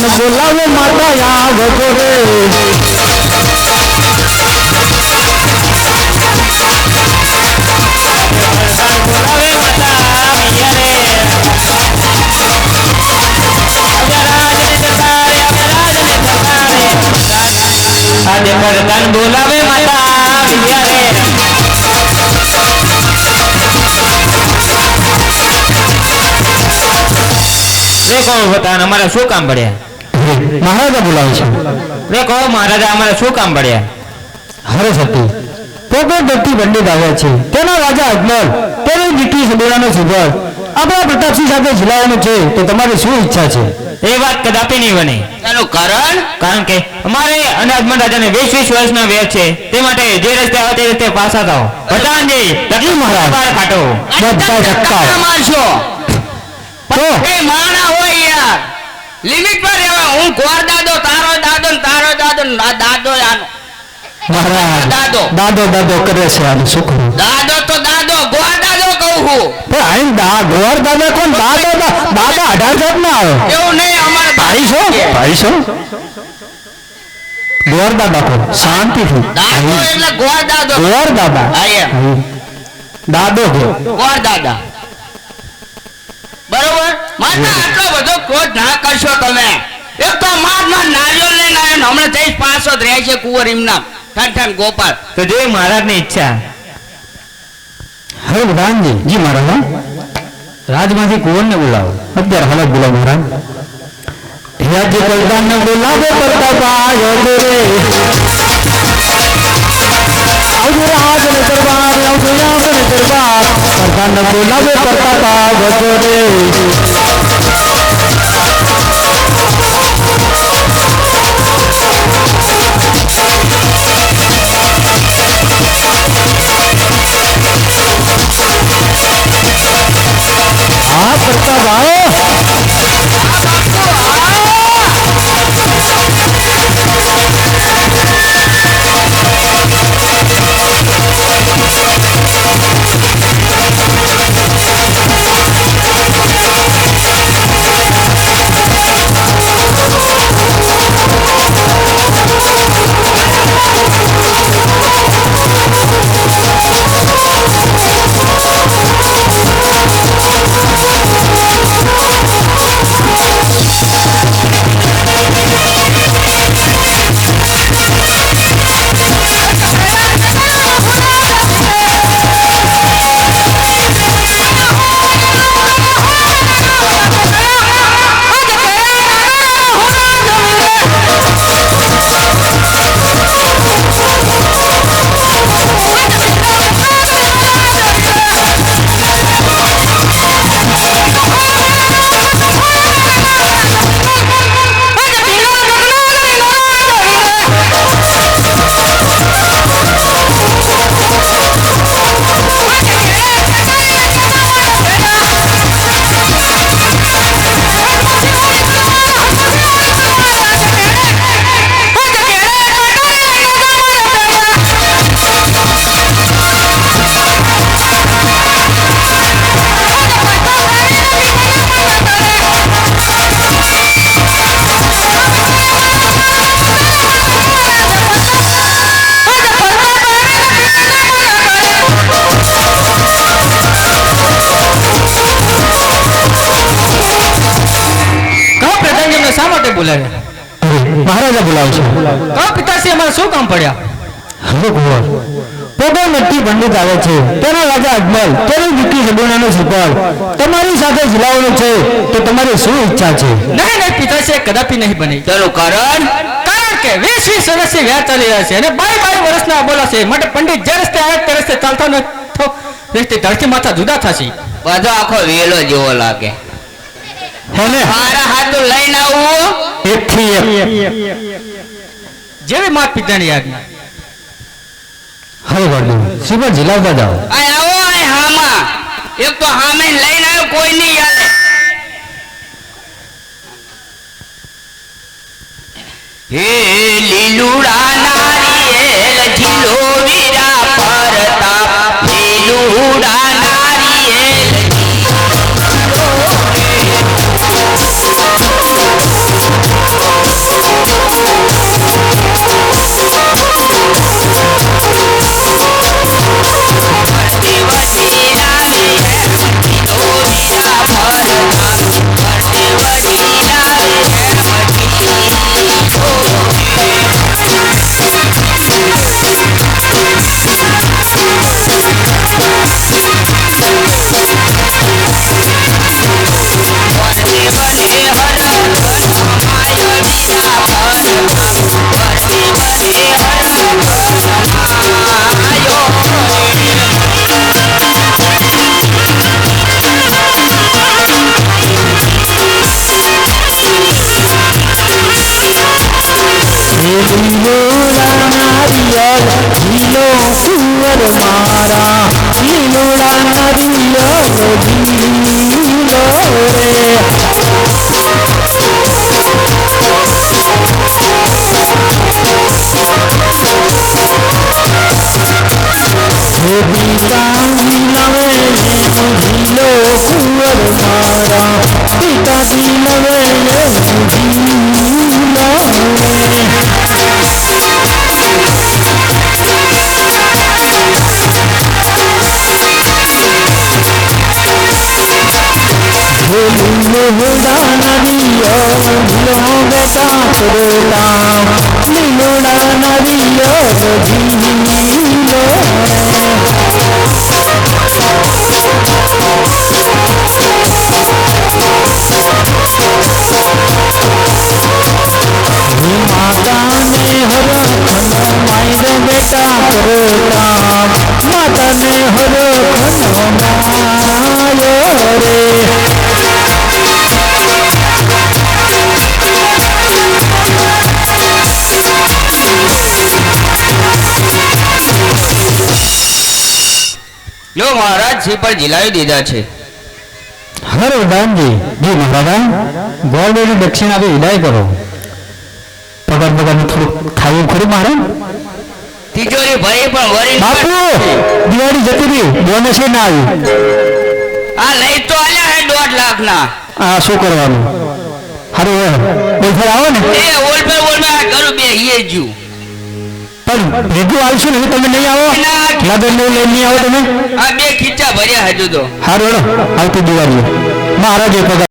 પ્રધાન બોલાવે માતા આવજો રે આજે પ્રધાન બોલાવે માતા અમારે શું કામ પડ્યા મહારાજા બોલાવે છે. રે કહો મહારાજા અમારે શું કામ પડ્યા હરે સતી. પોતે ભક્તિ પંડિત આવ્યા છે. તેના રાજા અજમલ તેની દીકરી સબેરાનો સુભર આપણા પ્રતાપસિંહ સાથે ઝીલાવાનું છે તો તમારી શું ઈચ્છા છે? એ વાત કદાપી નહીં બને. એનું કારણ? કારણ કે અમારે અને અજમલ રાજાને વીસ વીસ વર્ષના વેર છે. તે માટે જે રસ્તે આવે તે રસ્તે પાછા થાઓ. પ્રધાનજી જી મહારાજ. બાર કાઢો બધા ધક્કા. ધક્કા. મારશો. તો? એ માણા હોય યાર. લિમિટ પર રહેવા. હું ગોર દાદો તારો દાદો ને તારો દાદો ને દાદો આનો. મહારાજ દાદો. દાદો દાદો કરે છે આનું સુખ દાદો તો દાદો ગોર દાદો કહું હું પણ આઈ દા ગોર દાદા કોણ? દાદો દાદા અઢાર જાત ના આવે. એવું નહીં અમારે ભાઈ છો? ભાઈ છો? ગોર દાદા કોણ? શાંતિથી દાદો એટલે ગોર દાદો. ગોર દાદા. દાદો ગોર દાદા. બરોબર? માતા આટલો બધો ક્રોધ ના કરશો તમે. એક તો માર માર નારિયેળ લઈને આવ્યો હમણાં જઈશ પાંચસો જ રહે છે કુંવર એમના. ઠન ઠન ગોપાલ. તો જે મહારાજની ઈચ્છા. હવે ભગવાનજી જી મહારાજ. રાજમાંથી કુંવરને બોલાવો. અત્યારે હાલ બોલાવો મહારાજ. રાજ્ય પ્રધાનને બોલાવો પ્રતાપાય રે. આવજો રાજ ને દરબાર આવજો રાજ ને દરબાર. પ્રધાનને બોલાવે પ્રતાપાય રે હા શા મહારાજા બોલાવશે. કહો પિતાશ્રી અમારે શું કામ પડ્યા? હવે કુંવર પોતે નક્કી પંડિત આવે છે. તેના રાજા અજમલ તેની દીકરી સગુણાનો સુપર તમારી સાથે ઝીલાવાનું છે તો તમારી શું ઈચ્છા છે? નહીં નહીં પિતાશ્રી કદાપી નહીં બની. તેનું કારણ? કારણ કે વીસ વીસ વર્ષથી વ્યાજ ચાલી રહ્યા છે અને બાય બાય વર્ષના બોલાશે. માટે પંડિત જે રસ્તે આવે તે રસ્તે ચાલતા ન રસ્તે ધરતી માથા જુદા થશે. બધો આખો વેલો જેવો લાગે. હેને મારા હાથ લઈને આવું. એક. જેવી માત પિતાની આજ્ઞા હવે વર્ણન શ્રીમદ ઝીલાવતા જાઓ આવો આ હામાં. એક તો હામે લઈને આવ્યો કોઈ નહીં. યાદ હે લીલુડા નારી ઝીલો વીરા ಮಾರಾ ನೀನು ನದಿಯೋ ಜೀಲೋ ರೇ लोगता तोला मिलुड़ा नदियों जीनी लोड़ा જો મહારાજ શ્રીફળ ઝીલાવી દીધા છે. હર દાનજી જી મહારાજા ગોળની દક્ષિણ આપી વિદાય કરો. પગાર પગાર થોડું ખાવું ખરું મારે? તિજોરી ભરી પણ વરી બાપુ દિવાળી જતી રહી ના આવ્યું આ લઈ તો આલ્યા હે દોઢ લાખ ના આ શું કરવાનું? હારું બોલફર આવો ને. એ ઓલ પે ઓલ પે કરું બે હિયે જુ પણ બીજું આવશું ને તમે નહીં આવો. લગનનું લઈને નહીં આવો તમે. આ બે ખીચા ભર્યા હજુ તો. હારું આવતી દિવાળી મહારાજે પગાર